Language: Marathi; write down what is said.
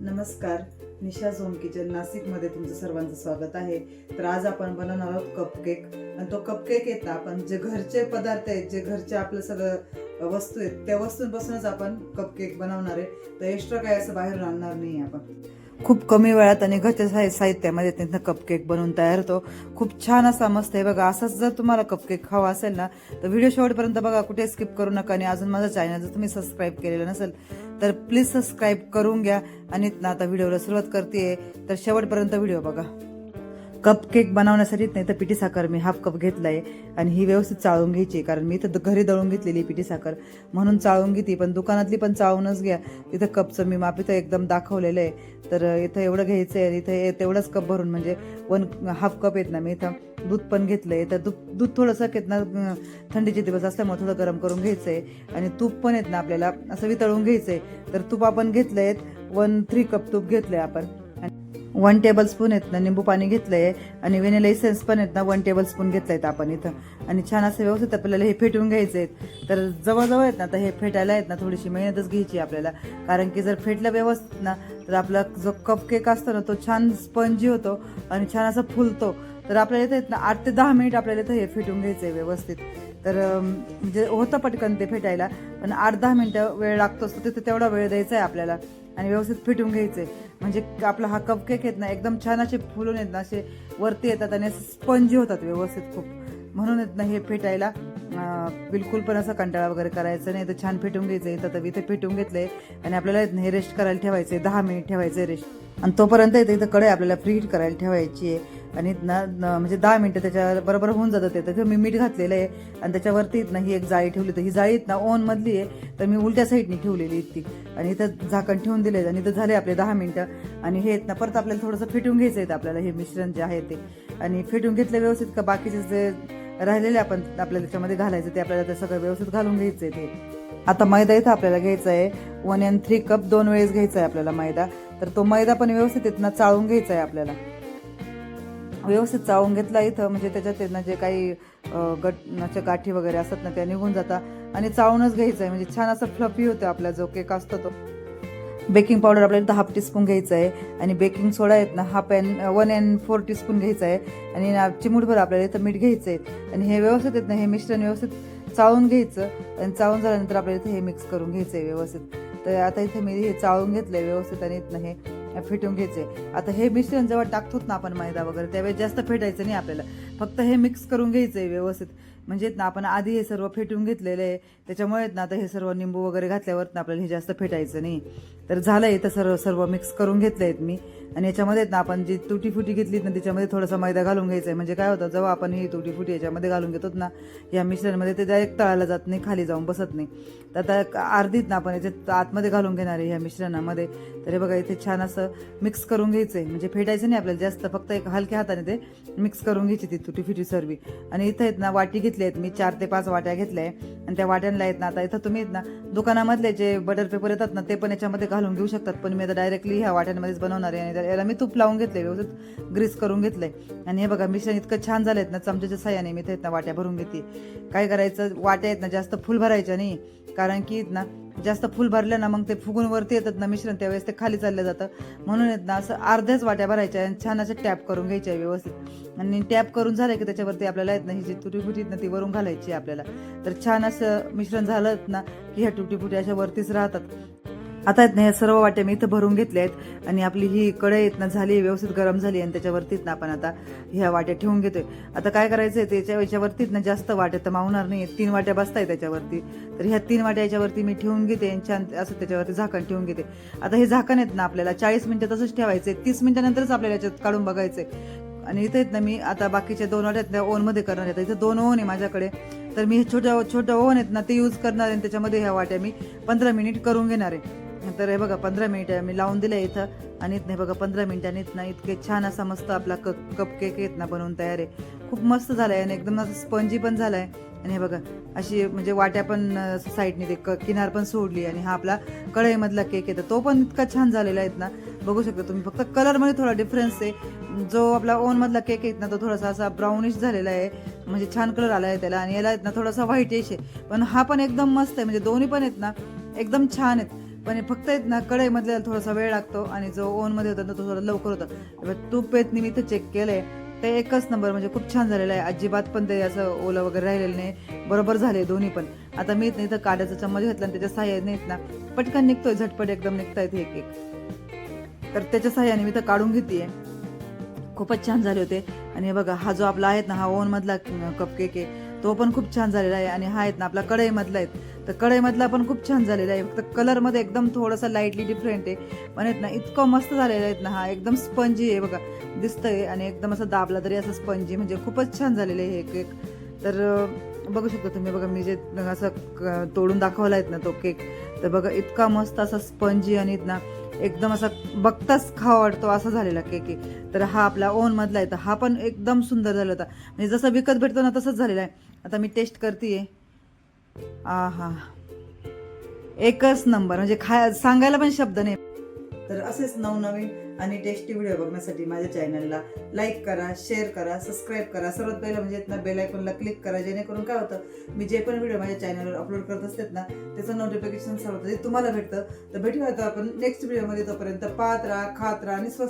नमस्कार निशा झोम किचन नाशिकमध्ये तुमचं सर्वांचं स्वागत आहे. तर आज आपण बनवणार आहोत कपकेक आणि तो कपकेक येत आपण जे घरचे पदार्थ आहेत जे घरचे आपलं सगळं वस्तू आहेत त्या वस्तूंपासूनच आपण कपकेक बनवणार आहे. तर एक्स्ट्रा काय असं बाहेरून आणणार नाही आपण. खूप कमी वेळात आणि घरच्या साहि- साहित्यामध्ये त्यांना कपकेक बनवून तयार होतो. खूप छान असा मस्त आहे बघा असाच जर तुम्हाला कपकेक हवा असेल ना तर व्हिडिओ शेवटपर्यंत बघा कुठे स्किप करू नका आणि अजून माझं चॅनल जर तुम्ही सबस्क्राईब केलेलं नसेल तर प्लीज सबस्क्राईब करून घ्या. आणि आता व्हिडिओला सुरुवात करते तर शेवटपर्यंत व्हिडिओ बघा. कप केक बनवण्यासाठी नाही तर पिठी साखर मी हाफ कप घेतलाय आणि ही व्यवस्थित चाळून घ्यायची कारण मी इथं घरी दळून घेतलेली पिठी साखर. म्हणून चाळून घेते पण दुकानातली पण चाळूनच घ्या. तिथं कपचं मी माप इथं एकदम दाखवलेलं आहे. तर इथं एवढं घ्यायचं आहे इथं तेवढंच कप भरून म्हणजे वन हाफ कप येत ना मी इथं दूध पण घेतलंय. तर दूध दूध थोडंसं येत ना थंडीचे दिवस असल्यामुळे थोडं गरम करून घ्यायचं आहे आणि तूप पण येत ना आपल्याला असं वितळून घ्यायचं आहे तर तूप आपण घेतलंय वन थ्री कप तूप घेतलंय आपण. वन टेबल स्पून आहेत ना निंबू पाणी घेतलंय आणि व्हॅनिला इसेन्स पण आहेत ना वन टेबल स्पून आहेत आपण इथं. आणि छान असं व्यवस्थित आपल्याला हे फेटून घ्यायचे आहेत तर जवळजवळ आहेत ना तर हे फेटायला आहेत ना थोडीशी मेहनतच घ्यायची आपल्याला. कारण की जर फेटलं व्यवस्थित ना तर आपला जो कप केक असतो ना तो छान स्पंजी होतो आणि छान असं फुलतो. तर आपल्याला इथं आहेत ना आठ ते दहा मिनिट आपल्याला इथं हे फेटून घ्यायचं आहे व्यवस्थित. तर म्हणजे होतं पटकन ते फेटायला पण आठ दहा मिनिटं वेळ लागतोच असतो तिथं तेवढा वेळ द्यायचा आहे आपल्याला. आणि व्यवस्थित फिटून घ्यायचे. म्हणजे आपला हा कप केक येत ना एकदम छान असे फुलून येत ना असे वरती येतात आणि स्पंजी होतात व्यवस्थित खूप. म्हणून येत ना हे फेटायला. बिलकुल पण असं कंटाळा वगैरे करायचं नाही. तर छान फेटून घ्यायचं आहे तर इथे फेटून घेतले आणि आपल्याला हे रेस्ट करायला ठेवायचे दहा मिनिट ठेवायचे रेस्ट आणि तोपर्यंत येतं इथं कडे आपल्याला फ्री करायला ठेवायची आहे. आणि ना म्हणजे दहा मिनटं त्याच्या बरोबर होऊन जातं ते. तर मी मीठ घातलेलं आहे. आणि त्याच्यावरती ना ही एक जाळी ठेवली तर ही जाळी ना ओन मधली आहे. तर मी उलट्या साईडनी ठेवलेली ती. आणि इथं झाकण ठेवून दिले आणि इथं झाले आपले दहा मिनटं आणि हे आहेत ना परत आपल्याला थोडंसं फेटून घ्यायचं आहे आपल्याला हे मिश्रण जे आहे ते. आणि फेटून घेतलं व्यवस्थित का बाकीचे जे राहिलेले आपण आपल्या त्याच्यामध्ये घालायचं ते आपल्याला ते सगळं व्यवस्थित घालून घ्यायचं आहे ते. आता मैदा इथं आपल्याला घ्यायचा आहे वन अँड थ्री कप दोन वेळेस घ्यायचा आहे आपल्याला मैदा. तर तो मैदा पण व्यवस्थित इथनं चाळून घ्यायचा आहे आपल्याला. व्यवस्थित चाळून घेतला इथं म्हणजे त्याच्यात आहे ना जे काही गट गटच्या गाठी वगैरे असतात ना त्या निघून जातात आणि चाळूनच घ्यायचं आहे म्हणजे छान असं फ्लफी होतं आपला जो केक असतो तो. बेकिंग पावडर आपल्याला दहा टीस्पून घ्यायचं आहे आणि बेकिंग सोडा आहेत ना half and one and four teaspoon घ्यायचं आहे आणि चिमूटभर आपल्याला इथं मीठ घ्यायचं आहे आणि हे व्यवस्थित आहेत ना हे मिश्रण व्यवस्थित चाळून घ्यायचं आणि चाळून झाल्यानंतर आपल्याला इथे हे मिक्स करून घ्यायचं आहे व्यवस्थित. तर आता इथे मी हे चाळून घेतलंय व्यवस्थित आणि इथनं हे फेटून घ्यायचे आता हे मिश्रण जेव्हा टाकतोत ना आपण मैदा वगैरे त्यावेळेस जास्त फेटायचं नाही आपल्याला. फक्त हे मिक्स करून घ्यायचं आहे व्यवस्थित. म्हणजे ना आपण आधी हे सर्व फेटून घेतलेलं आहे त्याच्यामुळे ना आता हे सर्व निंबू वगैरे घातल्यावर ना आपल्याला हे जास्त फेटायचं नाही. तर झालं तर सर्व सर्व मिक्स करून घेतलं आहेत मी. आणि याच्यामध्ये ना आपण जी तुटी फुटी घेतली ना त्याच्यामध्ये थोडासा मैदा घालून घ्यायचा आहे म्हणजे काय होतं जेव्हा आपण ही तुटी फुटी याच्यामध्ये घालून घेतो ना या मिश्रणमध्ये ते डायरेक्ट तळायला जात नाही खाली जाऊन बसत नाही. तर आता एक अर्धीत ना आपण याच्यात आतमध्ये घालून घेणार आहे ह्या मिश्रणामध्ये. तर हे बघा इथे छान असं मिक्स करून घ्यायचं आहे म्हणजे फेटायचं नाही आपल्याला जास्त फक्त एक हलक्या हाताने ते मिक्स करून घ्यायची ती तुटी फुटी सर्वी. आणि इथं आहेत ना वाटी घेतली आहेत मी चार ते पाच वाट्या घेतल्या आणि त्या वाट्यांना आहेत ना आता इथं तुम्ही ना दुकानामधले जे बटर पेपर येतात ना ते पण याच्यामध्ये घालून घेऊ शकतात. पण मी आता डायरेक्टली ह्या वाट्यांमध्येच बनवणार आहे. आणि याला मी तूप लावून घेतले व्यवस्थित ग्रीस करून घेतले आणि हे बघा मिश्रण इतकं छान झालं आहेत ना चमच्याच्या साह्याने मी ते ना वाट्या भरून घेते. काय करायचं? वाट्या आहेत ना जास्त फुल भरायच्या नाही. कारण की ना जास्त फुल भरलं ना मग ते फुगून वरती येतात ना मिश्रण त्यावेळेस ते खाली चाललं जातं. म्हणून येत ना असं अर्ध्याच वाट्या भरायच्या आणि छान असं टॅप करून घ्यायच्या व्यवस्थित. आणि टॅप करून झालं की त्याच्यावरती आपल्याला येत ना ही जी तुटी फुटी ना ती वरून घालायची आपल्याला. तर छान असं मिश्रण झालं ना की ह्या तुटी फुटी अशा वरतीच राहतात. आता आहेत ना ह्या सर्व वाट्या मी इथं भरून घेतल्या आहेत आणि आपली ही कढई आहेत ना झाली व्यवस्थित गरम झाली आणि त्याच्यावरतीच ना आपण आता ह्या वाट्या ठेवून घेतोय. आता काय करायचं आहे त्याच्या याच्यावरतीच ना जास्त वाट्या तर मावणार नाही तीन वाट्या बसताय त्याच्यावरती. तर ह्या तीन वाट्या याच्यावरती मी ठेवून घेते आणि छान असं त्याच्यावरती झाकण ठेवून घेते. आता हे झाकण आहेत ना आपल्याला चाळीस मिनिटं तसंच ठेवायचे तीस मिनिटानंतरच आपल्याला याच्यात काढून बघायचंय. आणि इथे आहेत ना मी आता बाकीच्या दोन वाट्यात ओनमध्ये करणार आहेत इथं दोन ओव्हन आहे माझ्याकडे. तर मी हे छोट्या छोट्या ओव्हन आहेत ना ते यूज करणार आहे आणि त्याच्यामध्ये ह्या वाट्या मी पंधरा मिनिट करून घेणार आहे. तर हे बघा पंधरा मिनिटं मी लावून दिलं इथं. आणि इथं बघा पंधरा मिनिटांनी इथं इतके छान असा मस्त आपला क कप केक येत ना बनवून तयार आहे. खूप मस्त झालाय आणि एकदम असं स्पंजी पण झालाय. आणि हे बघा अशी म्हणजे वाट्या पण साईडने ते क- किनार पण सोडली आणि हा आपला कढईमधला केक येतो तो पण इतका छान झालेला आहे ना बघू शकता तुम्ही फक्त कलरमध्ये थोडा डिफरन्स आहे. जो आपला ओनमधला केक आहे ना तो थोडासा असा ब्राउनिश झालेला आहे. म्हणजे छान कलर आला आहे त्याला आणि याला आहेत ना थोडासा व्हाईटिश आहे. पण हा पण एकदम मस्त आहे. म्हणजे दोन्ही पण आहेत ना एकदम छान आहेत. पण हे फक्त आहेत ना कढईमधल्याला थोडासा वेळ लागतो आणि जो ओव्हनमध्ये होता तो थोडा लवकर होता. तेव्हा तूप पेतनी मी इथं चेक केलंय. ते एकच नंबर म्हणजे खूप छान झालेलं आहे. अजिबात पण ते असं ओलं वगैरे राहिलेलं नाही. बरोबर झाले दोन्ही पण. आता मी नाही इथं काड्याचा चम्मच घेतला आणि त्याच्या साह्याने येत ना पटकन निघतोय झटपट एकदम निघता येते एक एक. तर त्याच्या साह्याने मी तर काढून घेते खूपच छान झाले होते. आणि बघा हा जो आपला आहे ना हा ओव्हन मधला कपकेक आहे. तो पण खूप छान झालेला आहे आणि हा आहेत ना आपला कढईमधला आहेत. तर कढईमधला पण खूप छान झालेला आहे. फक्त कलरमध्ये एकदम थोडासा लाईटली डिफरंट आहे. पण आहेत ना इतकं मस्त झालेलं आहेत ना हा. एकदम स्पंजी आहे बघा. दिसतंय आणि एकदम असं दाबला तरी असं स्पंजी म्हणजे खूपच छान झालेलं आहे हे केक तर बघू शकता तुम्ही बघा मी जे असं क- तोडून दाखवला आहेत ना तो केक तर बघा इतका मस्त असा स्पंजी आणि ना एकदम असा बघताच खावा वाटतो असा झालेला केक आहे. तर हा आपला ओनमधला मधला आहे. तर हा पण एकदम सुंदर झाला होता. म्हणजे जसं विकत भेटतो ना तसंच झालेला आहे. आता मी टेस्ट करते आ हा एकच नंबर म्हणजे खाय सांगायला पण शब्द नाही. तर असेच नवनवीन आणि टेस्टी व्हिडिओ बघण्यासाठी माझ्या चॅनलला लाईक करा शेअर करा सबस्क्राईब करा. सर्वात पहिलं म्हणजे ना बेल आयकॉनला क्लिक करा जेणेकरून काय होतं मी जे पण व्हिडिओ माझ्या चॅनलवर अपलोड करत असतात ना त्याचं नोटिफिकेशन सर्वात तुम्हाला भेटतं. तर भेटूया आपण नेक्स्ट व्हिडिओमध्ये तोपर्यंत पाहत राहा खात राहा आणि स्वस्त